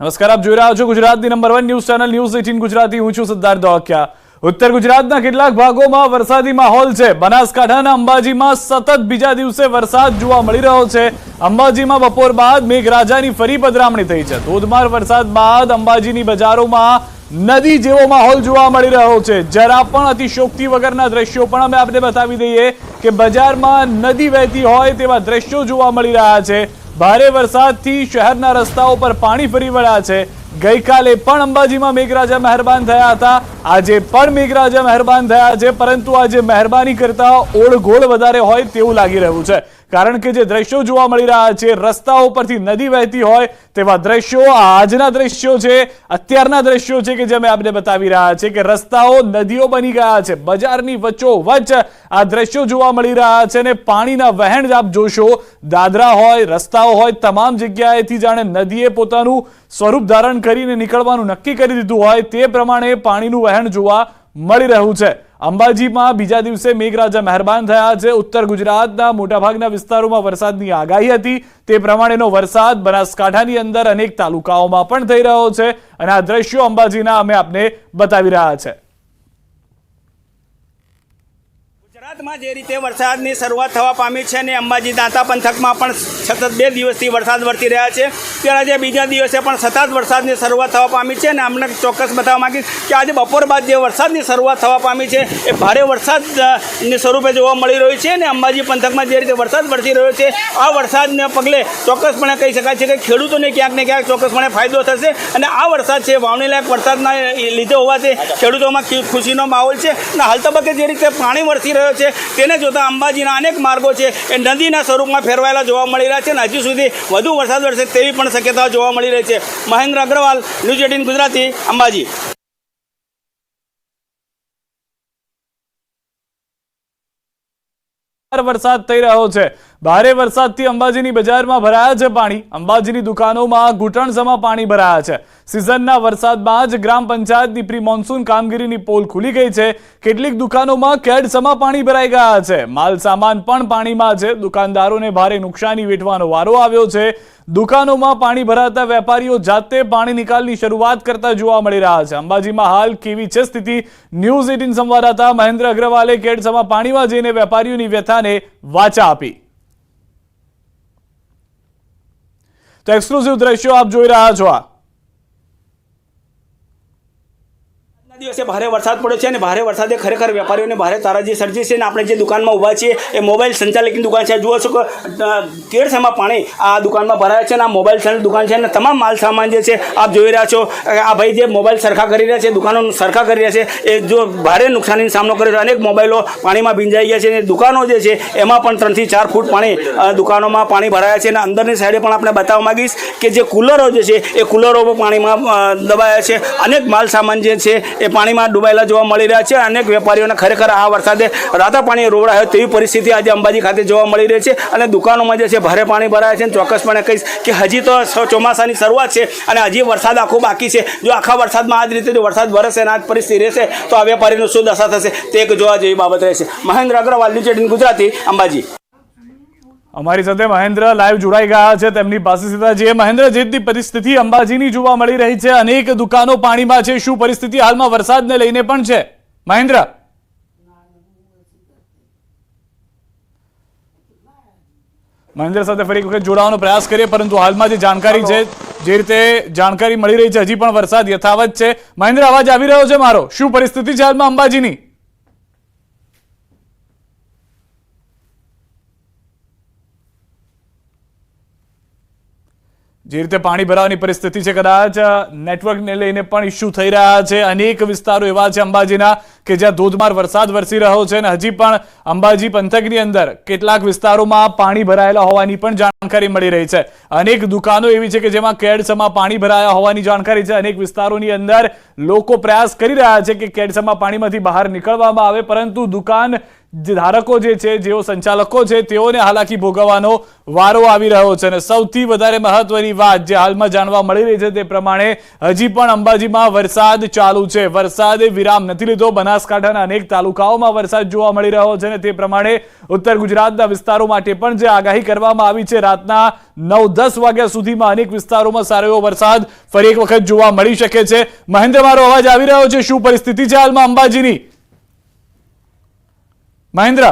નમસ્કાર, આપ જોઈ રહ્યા છો ગુજરાતની number one news channel news eighteen Gujarati. હું છું સિદ્ધાર્થ દોકિયા ઉત્તર ગુજરાતના કેટલાક ભાગોમાં વરસાદી માહોલ છે. બનાસકાંઠાના અંબાજીમાં સતત બીજા દિવસે વરસાદ જોવા મળી રહ્યો છે. અંબાજીમાં બપોર બાદ મેઘરાજાની ફરી પધરામણી થઈ છે. ધોધમાર વરસાદ બાદ અંબાજીની બજારોમાં નદી જેવો માહોલ જોવા મળી રહ્યો છે. જરા પણ અતિશોક્તિ વગરના દ્રશ્યો પણ અમે આપને બતાવી દઈએ કે બજારમાં નદી વહેતી હોય તેવા દ્રશ્યો જોવા મળી રહ્યા છે. ભારે વરસાદથી શહેરના રસ્તાઓ પર પાણી ફરી વળ્યા છે. ગઈકાલે પણ અંબાજીમાં મેઘરાજા મહેરબાન થયા હતા. આજે પણ મેઘરાજા મહેરબાન થયા છે, પરંતુ આજે મહેરબાની કરતા ઓળઘોળ વધારે હોય તેવું લાગી રહ્યું છે. કારણ કે જે દ્રશ્યો જોવા મળી રહ્યા છે, રસ્તાઓ પરથી નદી વહેતી હોય તેવા દ્રશ્યો આજના દ્રશ્યો છે, અત્યારના દ્રશ્યો છે કે જે અમે આપને બતાવી રહ્યા છે કે રસ્તાઓ નદીઓ બની ગયા છે, બજારની વચ્ચો વચ્ચ આ દ્રશ્યો જોવા મળી રહ્યા છે અને પાણીના વહેણ આપ જોશો, દાદરા હોય, રસ્તાઓ હોય, તમામ જગ્યાએથી જાણે નદીએ પોતાનું સ્વરૂપ ધારણ કરીને નીકળવાનું નક્કી કરી દીધું હોય તે પ્રમાણે પાણીનું વહેણ જોવા મળી રહ્યું છે. અંબાજીમાં બીજા દિવસે મેઘરાજા મહેરબાન થયા છે. ઉત્તર ગુજરાતના મોટાભાગના વિસ્તારોમાં વરસાદની આગાહી હતી. તે પ્રમાણેનો વરસાદ બનાસકાંઠાની અંદર અનેક તાલુકાઓમાં પણ થઈ રહ્યો છે અને આ દ્રશ્યો અંબાજીના અમે આપને બતાવી રહ્યા છે. ગુજરાતમાં જે રીતે વરસાદની શરૂઆત થવા પામી છે અને અંબાજી દાંતા પંથકમાં પણ સતત બે દિવસથી વરસાદ વરસી રહ્યા છે. ત્યારે આજે બીજા દિવસે પણ સતત વરસાદની શરૂઆત થવા પામી છે અને અમને ચોક્કસ બતાવવા માગીશ કે આજે બપોર બાદ જે વરસાદની શરૂઆત થવા પામી છે એ ભારે વરસાદની સ્વરૂપે જોવા મળી રહ્યું છે અને અંબાજી પંથકમાં જે રીતે વરસાદ વરસી રહ્યો છે, આ વરસાદને પગલે ચોક્કસપણે કહી શકાય છે કે ખેડૂતોને ક્યાંક ને ક્યાંક ચોક્કસપણે ફાયદો થશે અને આ વરસાદ છે વાવણીલાયક વરસાદના લીધે હોવાથી ખેડૂતોમાં ખુશીનો માહોલ છે. અને હાલ તબક્કે જે રીતે પાણી વરસી રહ્યો છે તેને જોતા અંબાજીના અનેક માર્ગો છે. એ નદીના સ્વરૂપમાં ફેરવાયેલા જોવા મળી રહ્યા છે અને હજુ સુધી વધુ વરસાદ વરસે તેવી પણ શક્યતાઓ જોવા મળી રહી છે. Mahendra Agarwal, news eighteen Gujarati, Ambaji. વરસાદ થઈ રહ્યો છે. ભારે વરસાદથી અંબાજીની બજારમાં ભરાયા છે પાણી. અંબાજીની દુકાનોમાં ઘૂંટણસમાં પાણી ભરાયા છે. સિઝનના વરસાદમાં જ ગ્રામ પંચાયતની પ્રી મોન્સૂન કામગીરીની પોલ ખુલી ગઈ છે. કેટલીક દુકાનોમાં કેડસમાં પાણી ભરાઈ ગયા છે. માલ સામાન પણ પાણીમાં છે. દુકાનદારોને ભારે નુકસાની વેઠવાનો વારો આવ્યો છે. દુકાનોમાં પાણી ભરાતા વેપારીઓ જાતે પાણી નિકાલની શરૂઆત કરતા જોવા મળી રહ્યા છે. અંબાજીમાં હાલ કેવી છે સ્થિતિ? ન્યૂઝ એટીન સંવાદદાતા મહેન્દ્ર અગ્રવાલે કેડસમાં પાણીમાં જઈને વેપારીઓની વ્યથાને વાચા આપી. તો એક્સક્લુઝિવ દ્રશ્યો આપ જોઈ રહ્યા છો આ આજના દિવસે ભારે વરસાદ પડ્યો છે અને ભારે વરસાદે ખરેખર વેપારીઓને ભારે તારાજી સર્જી છે અને આપણે જે દુકાનમાં ઊભા છીએ, એ મોબાઈલ સંચાલકની દુકાન છે. જુઓ છો કે તેરસામાં પાણી આ દુકાનમાં ભરાય છે અને આ મોબાઈલ સંચાલક દુકાન છે અને તમામ માલ સામાન જે છે, આપ જોઈ રહ્યા છો. આ ભાઈ જે મોબાઈલ સરખા કરી રહ્યા છે, દુકાનો સરખા કરી રહ્યા છે, એ જો ભારે નુકસાનીનો સામનો કરે છે અનેક મોબાઈલો પાણીમાં ભીંજાઈ ગયા છે અને દુકાનો જે છે, એમાં પણ ત્રણથી ચાર ફૂટ પાણી દુકાનોમાં પાણી ભરાયા છે અને અંદરની સાઈડે પણ આપણે બતાવવા માંગીશ કે જે કુલરો જે છે, એ કુલરો પણ પાણીમાં દબાયા છે. અનેક માલ સામાન જે છે, એ પાણીમાં ડૂબાયેલા જોવા મળી રહ્યા છે. અનેક વેપારીઓને ખરેખર આ વરસાદે રાતા પાણી રોવડાયો તેવી પરિસ્થિતિ આજે અંબાજી ખાતે જોવા મળી રહી છે અને દુકાનોમાં જે છે ભારે પાણી ભરાયા છે અને ચોક્કસપણે કહીશ કે હજી તો ચોમાસાની શરૂઆત છે અને હજી વરસાદ આખો બાકી છે. જો આખા વરસાદમાં આ જ રીતે જો વરસાદ વરસે અને આ જ પરિસ્થિતિ રહેશે, તો આ વેપારીનું શું દશા થશે તે એક જોવા જેવી બાબત રહેશે. મહેન્દ્ર અગ્રવાલ, ન્યૂઝ ગુજરાતી, અંબાજી. અમારી સાથે મહેન્દ્ર લાઈવ જોડાઈ ગયા છે. તેમની પાસે સીધા જે મહેન્દ્ર, જે પરિસ્થિતિ અંબાજીની જોવા મળી રહી છે. અનેક દુકાનો પાણીમાં છે. શું પરિસ્થિતિ હાલમાં વરસાદને લઈને પણ છે? મહેન્દ્ર? મહેન્દ્ર સાથે ફરી વખત જોડાવાનો પ્રયાસ કરીએ, પરંતુ હાલમાં જે જાણકારી છે, જે રીતે જાણકારી મળી રહી છે, હજી પણ વરસાદ યથાવત છે. મહેન્દ્ર, અવાજ આવી રહ્યો છે મારો? શું પરિસ્થિતિ છે હાલમાં અંબાજીની? જે રીતે પાણી ભરાવાની પરિસ્થિતિ છે, કદાચ નેટવર્કને લઈને પણ ઇસ્યુ થઈ રહ્યા છે. અનેક વિસ્તારો એવા છે અંબાજીના કે જ્યાં ધોધમાર વરસાદ વરસી રહ્યો છે અને હજી પણ અંબાજી પંથકની અંદર કેટલાક વિસ્તારોમાં પાણી ભરાયેલા હોવાની પણ જાણકારી મળી રહી છે. અનેક દુકાનો એવી છે કે જેમાં કેડસમાં પાણી ભરાયા હોવાની જાણકારી છે. અનેક વિસ્તારોની અંદર લોકો પ્રયાસ કરી રહ્યા છે કે કેડસમાં પાણીમાંથી બહાર નીકળવામાં આવે, પરંતુ દુકાન ધારકો જે છે, જેઓ સંચાલકો છે, તેઓને હાલાકી ભોગવવાનો વારો આવી રહ્યો છે અને સૌથી વધારે મહત્વની વાત જે હાલમાં જાણવા મળી રહી છે તે પ્રમાણે હજી પણ અંબાજીમાં વરસાદ ચાલુ છે. વરસાદે વિરામ નથી લીધો. બનાસકાંઠાના અનેક તાલુકાઓમાં વરસાદ જોવા મળી રહ્યો છે અને તે પ્રમાણે ઉત્તર ગુજરાતના વિસ્તારો માટે પણ જે આગાહી કરવામાં આવી છે, રાતના નવ દસ વાગ્યા સુધીમાં અનેક વિસ્તારોમાં સારો એવો વરસાદ ફરી એક વખત જોવા મળી શકે છે. મહેન્દ્ર, મારો અવાજ આવી રહ્યો છે? શું પરિસ્થિતિ છે હાલમાં અંબાજીની? મહેન્દ્ર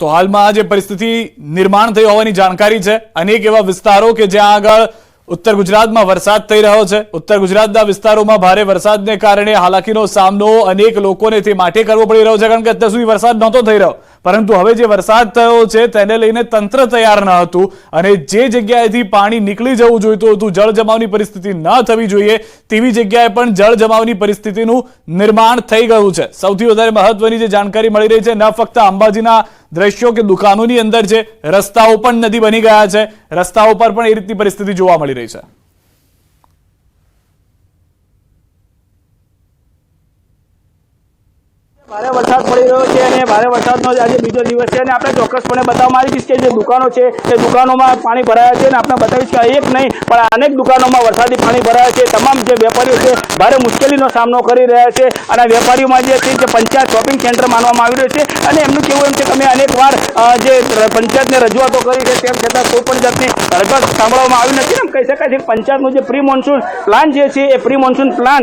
તો હાલમાં જે પરિસ્થિતિ નિર્માણ થઈ હોવાની જાણકારી છે. અનેક એવા વિસ્તારો કે જ્યાં આગળ ઉત્તર ગુજરાતમાં વરસાદ થઈ રહ્યો છે. ઉત્તર ગુજરાતના વિસ્તારોમાં ભારે વરસાદને કારણે હાલાકીનો સામનો અનેક લોકોને તે માટે કરવો પડી રહ્યો છે, કારણ કે અત્યાર સુધી વરસાદ નહોતો થઈ રહ્યો. પરંતુ હવે જે વરસાદ થયો છે તેને લઈને તંત્ર તૈયાર ન હતું અને જે જગ્યાએથી પાણી નીકળી જવું જોઈતું હતું, જળ જમાવની પરિસ્થિતિ ન થવી જોઈએ, તેવી જગ્યાએ પણ જળ જમાવની પરિસ્થિતિનું નિર્માણ થઈ ગયું છે. સૌથી વધારે મહત્વની જે જાણકારી મળી રહી છે, ન ફક્ત અંબાજીના દ્રશ્યો કે દુકાનોની અંદર છે, રસ્તાઓ પણ નદી બની ગયા છે. રસ્તાઓ પર પણ એ રીતની પરિસ્થિતિ જોવા મળી રહી છે. ભારે વરસાદ પડી રહ્યો છે અને ભારે વરસાદનો આજે બીજો દિવસ છે અને આપણે ચોક્કસપણે બતાવવામાં આવી દઈશ કે જે દુકાનો છે એ દુકાનોમાં પાણી ભરાયા છે અને આપણે બતાવીશ કે એક નહીં, પણ અનેક દુકાનોમાં વરસાદી પાણી ભરાયા છે. તમામ જે વેપારીઓ છે, ભારે મુશ્કેલીનો સામનો કરી રહ્યા છે અને વેપારીઓમાં જે છે જે પંચાયત શોપિંગ સેન્ટર માનવામાં આવી રહ્યું છે અને એમનું કેવું એમ છે કે અમે અનેકવાર જે પંચાયતને રજૂઆતો કરી છે, તેમ છતાં કોઈ પણ જાતની રજૂઆત સાંભળવામાં આવી નથી. એમ કહી શકાય છે પંચાયતનું જે પ્રી મોન્સૂન પ્લાન જે છે, એ પ્રી મોન્સૂન પ્લાન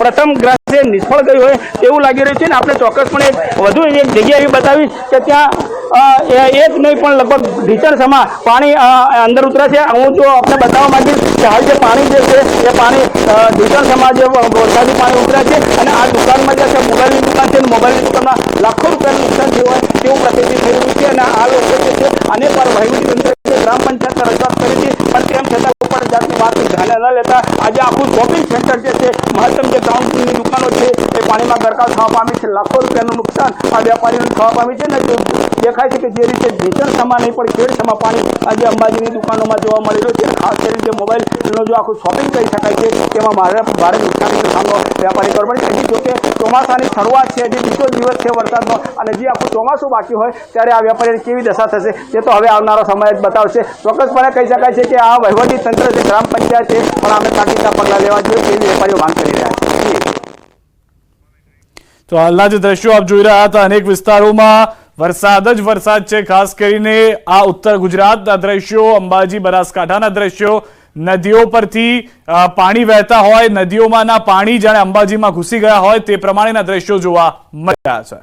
પ્રથમ ગ્રાસે નિષ્ફળ ગયું હોય તેવું લાગી રહ્યું છે ને આપણે ચોક્કસપણે વધુ એક જગ્યા એવી બતાવી કે ત્યાં એક નહીં પણ લગભગ ઢીચણસમાં પાણી અંદર ઉતરે છે હું જો આપણે બતાવવા માંગીશ કે હાલ જે પાણી જે છે એ પાણી અ, સમા જે વરસાદી પાણી ઉતરે છે અને આ દુકાનમાં જે છે મોબાઈલની દુકાન છે અને મોબાઈલની દુકાનમાં લાખો રૂપિયાનું નુકસાન થયું હોય તેવું પ્રતિનિધિ થઈ રહ્યું છે અને આ લોકો જે છે અનેક વાર વહીવટી તંત્ર છે, ગ્રામ પંચાયતને રજૂઆત કરી હતી પણ તેમ છતાં કોઈ પણ જાતની વાત ધ્યાને ન લેતા આજે આખું શોપિંગ સેન્ટર જે છે મહત્તમ જે ગ્રાઉન્ડની દુકાનો છે એ પાણીમાં ગરકાવ પામી છે, લાખો રૂપિયાનું નુકસાન આ વેપારીઓને થવા પામી છે ને દેખાય છે કે જે રીતે ભીષણ સમા નહીં, પણ ખેડ સમા પાણી આજે અંબાજીની દુકાનોમાં જોવા મળી રહ્યું છે. ખાસ કરીને જે મોબાઈલનો જો આખું શોપિંગ કરી શકાય છે, તેમાં મારે ભારે નુકસાનીનો સામનો વેપારી કરવો પડે છે જોકે ચોમાસાની શરૂઆત છે જે બીજો દિવસ છે વરસાદનો અને જે આખું ચોમાસું બાકી હોય, ત્યારે આ વેપારીની કેવી દશા થશે, તે તો હવે આવનારો સમય જ બતાવશે. ચોક્કસપણે કહી શકાય છે કે આ વહીવટી તંત્ર છે ગ્રામ પંચાયત છે, પણ અમે તાકીદના પગલાં લેવા જોઈએ તેવી વેપારીઓ માંગ કરી રહ્યા છે તો હાલના જે દ્રશ્યો આપ જોઈ રહ્યા હતા, અનેક વિસ્તારોમાં વરસાદ જ વરસાદ છે, ખાસ કરીને આ ઉત્તર ગુજરાતના દ્રશ્યો, અંબાજી, બનાસકાંઠાના દ્રશ્યો. નદીઓ પરથી પાણી વહેતા હોય, નદીઓમાંના પાણી જાણે અંબાજીમાં ઘૂસી ગયા હોય, તે પ્રમાણેના દ્રશ્યો જોવા મળી રહ્યા છે.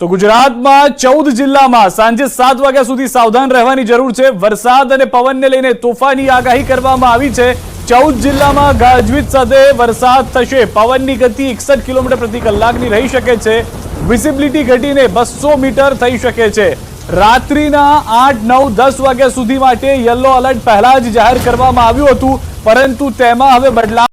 તો ગુજરાતમાં ચૌદ જિલ્લામાં સાંજે સાત વાગ્યા સુધી સાવધાન રહેવાની જરૂર છે. વરસાદ અને પવનને લઈને તોફાની આગાહી કરવામાં આવી છે. ચૌદ જિલ્લામાં ગાજવીજ સાથે વરસાદ થશે. પવનની ગતિ એકસઠ કિલોમીટર પ્રતિ કલાકની રહી શકે છે. વિઝિબિલિટી ઘટીને બસો મીટર થઈ શકે છે. રાત્રિના આઠ, નવ, દસ વાગ્યા સુધી માટે યલો એલર્ટ પહેલા જ જાહેર કરવામાં આવ્યું હતું, પરંતુ તેમાં હવે બદલાવ